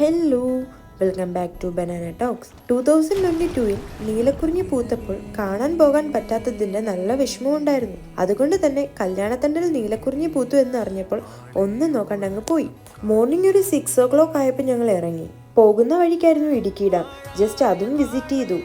Hello welcome back to banana talks two thousand twenty ടുവിൽ നീലക്കുറിഞ്ഞി പൂത്തപ്പോൾ കാണാൻ പോകാൻ പറ്റാത്തതിന്റെ നല്ല വിഷമം ഉണ്ടായിരുന്നു. അതുകൊണ്ട് തന്നെ കല്യാണത്തണ്ടിൽ നീലക്കുറിഞ്ഞി പൂത്തു എന്ന് അറിഞ്ഞപ്പോൾ ഒന്ന് നോക്കണ്ട അങ്ങ് പോയി. മോർണിംഗ് ഒരു സിക്സ് ഓ ക്ലോക്ക് ആയപ്പോൾ ഞങ്ങൾ ഇറങ്ങി. പോകുന്ന വഴിക്കായിരുന്നു ഇടുക്കി ഡാം. ജസ്റ്റ് അതും വിസിറ്റ് ചെയ്തു.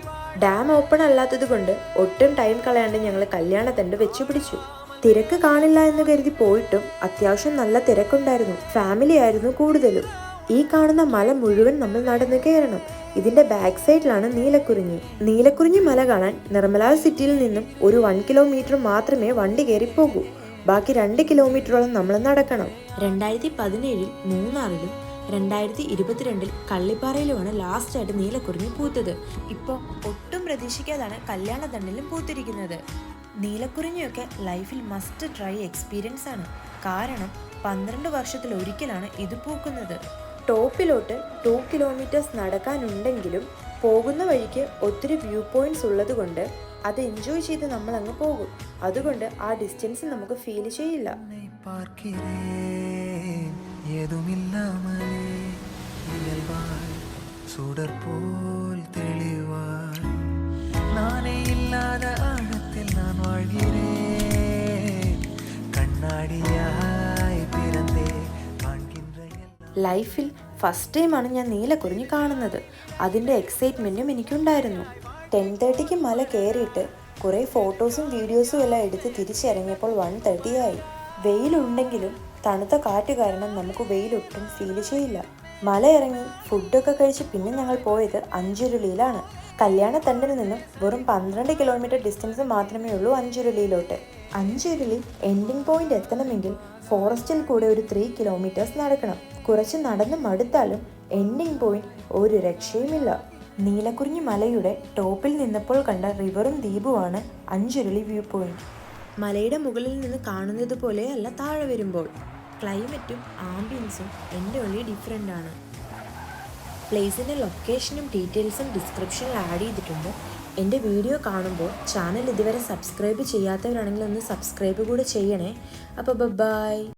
ഡാം ഓപ്പൺ അല്ലാത്തത് കൊണ്ട് ഒട്ടും ടൈം കളയാണ്ട് ഞങ്ങൾ കല്യാണത്തണ്ട് വെച്ചു പിടിച്ചു. തിരക്ക് കാണില്ല എന്ന് കരുതി പോയിട്ടും അത്യാവശ്യം നല്ല തിരക്കുണ്ടായിരുന്നു. ഫാമിലി ആയിരുന്നു കൂടുതലും. ഈ കാണുന്ന മല മുഴുവൻ നമ്മൾ നടന്നു കയറണം. ഇതിന്റെ ബാക്ക് സൈഡിലാണ് നീലക്കുറിഞ്ഞി. നീലക്കുറിഞ്ഞി മല കാണാൻ നിർമ്മല സിറ്റിയിൽ നിന്നും ഒരു വൺ കിലോമീറ്റർ മാത്രമേ വണ്ടി കയറി പോകൂ. ബാക്കി രണ്ട് കിലോമീറ്ററോളം നമ്മൾ നടക്കണം. രണ്ടായിരത്തി പതിനേഴിൽ മൂന്നാറിലും രണ്ടായിരത്തി ഇരുപത്തിരണ്ടിൽ കള്ളിപ്പാറയിലുമാണ് ലാസ്റ്റ് ആയിട്ട് നീലക്കുറിഞ്ഞി പൂത്തത്. ഇപ്പോൾ ഒട്ടും പ്രതീക്ഷിക്കാതാണ് കല്യാണത്തണ്ടിലും പൂത്തിരിക്കുന്നത്. നീലക്കുറിഞ്ഞിയൊക്കെ ലൈഫിൽ മസ്റ്റ് ട്രൈ എക്സ്പീരിയൻസ് ആണ്. കാരണം പന്ത്രണ്ട് വർഷത്തിലൊരിക്കലാണ് ഇത് പൂക്കുന്നത്. ടോപ്പിലോട്ട് ടു കിലോമീറ്റേഴ്സ് നടക്കാനുണ്ടെങ്കിലും പോകുന്ന വഴിക്ക് ഒത്തിരി വ്യൂ പോയിന്റ്സ് ഉള്ളത് കൊണ്ട് അത് എൻജോയ് ചെയ്ത് നമ്മൾ അങ്ങ് പോകും അതുകൊണ്ട് ആ ഡിസ്റ്റൻസ് നമുക്ക് ഫീൽ ചെയ്യില്ല உன்னை பார்க்கிறேன் ஏதுமில்லாமலே இயல்பாய் சுடர் போல் தெளிவாய் நானே இல்லாத ஆழத்தில் நான் வாழ்கிறேன் கண்ணாடியாய் பிறந்தே காண்கின்ற எல்லாம் ലൈഫിൽ ഫസ്റ്റ് ടൈമാണ് ഞാൻ നീലക്കുറിഞ്ഞ് കാണുന്നത്. അതിന്റെ എക്സൈറ്റ്മെന്റും എനിക്കുണ്ടായിരുന്നു. ടെൻ തേർട്ടിക്ക് മല കയറിയിട്ട് കുറേ ഫോട്ടോസും വീഡിയോസും എല്ലാം എടുത്ത് തിരിച്ചിറങ്ങിയപ്പോൾ വൺ തേർട്ടി ആയി. വെയിലുണ്ടെങ്കിലും തണുത്ത കാറ്റ് കാരണം നമുക്ക് വെയിലൊട്ടും ഫീൽ ചെയ്യില്ല. മല ഇറങ്ങി ഫുഡൊക്കെ കഴിച്ച് പിന്നെ ഞങ്ങൾ പോയത് അഞ്ചുരുളിയിലാണ്. കല്യാണത്തണ്ടിൽ നിന്നും വെറും പന്ത്രണ്ട് കിലോമീറ്റർ ഡിസ്റ്റൻസ് മാത്രമേ ഉള്ളൂ അഞ്ചുരുളിയിലോട്ട്. അഞ്ചുരുളി എൻഡിങ് പോയിന്റ് എത്തണമെങ്കിൽ ഫോറസ്റ്റിൽ കൂടെ ഒരു ത്രീ കിലോമീറ്റേഴ്സ് നടക്കണം. കുറച്ച് നടന്ന് മടുത്താലും എൻഡിങ് പോയിന്റ് ഒരു രക്ഷയുമില്ല. നീലക്കുറിഞ്ഞി മലയുടെ ടോപ്പിൽ നിന്നപ്പോൾ കണ്ട റിവറും ദ്വീപുമാണ് അഞ്ചുരുളി വ്യൂ പോയിന്റ് മലയുടെ മുകളിൽ നിന്ന് കാണുന്നത് പോലെയല്ല താഴെ വരുമ്പോൾ. ക്ലൈമറ്റും ആംബിയൻസും എന്റെ ഉള്ളിൽ ഡിഫറെന്റ് ആണ്. പ്ലേസിന്റെ ലൊക്കേഷനും ഡീറ്റെയിൽസും ഡിസ്ക്രിപ്ഷനിൽ ആഡ് ചെയ്തിട്ടുണ്ട്. എന്റെ വീഡിയോ കാണുമ്പോൾ ചാനൽ ഇതുവരെ സബ്സ്ക്രൈബ് ചെയ്യാത്തവരാണെങ്കിൽ ഒന്ന് സബ്സ്ക്രൈബ് കൂടെ ചെയ്യണേ. അപ്പോൾ ബൈ